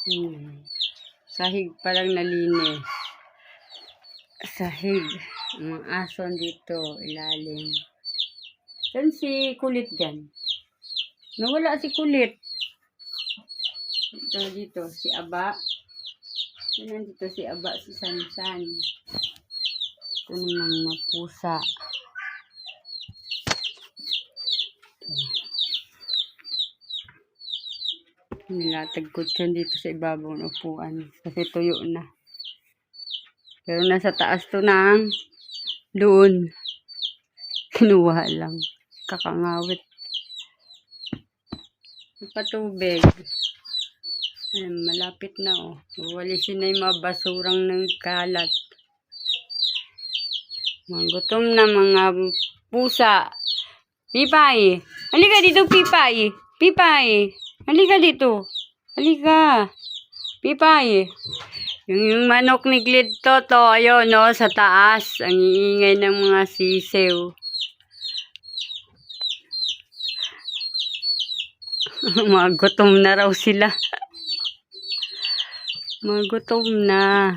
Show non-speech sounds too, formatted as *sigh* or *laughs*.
Hmm. Sahig palang nalinis. Sahig. Mga aso dito, ilalim. Saan si Kulit dyan? Nawala si Kulit. Ito dito, si Aba. Yan dito si Aba, si Sansan. Ito naman mga pusa. Nilatag ko dyan dito sa ibabaw ng upuan. Kasi tuyo na. Pero nasa taas to ng doon. *laughs* Kinuha lang. Kakangawit. Patubig. Ayan, malapit na oh. Walisin na yung mga basurang ng kalat. Gutom na mga pusa. Pipay! Halika dito, Pipay! Pipay! Halika dito! Halika! Pipay! Yung, manok ni Glid Toto, ayun no, sa taas. Ang iingay ng mga sisew. *laughs* mga gutom na raw sila. mga gutom na.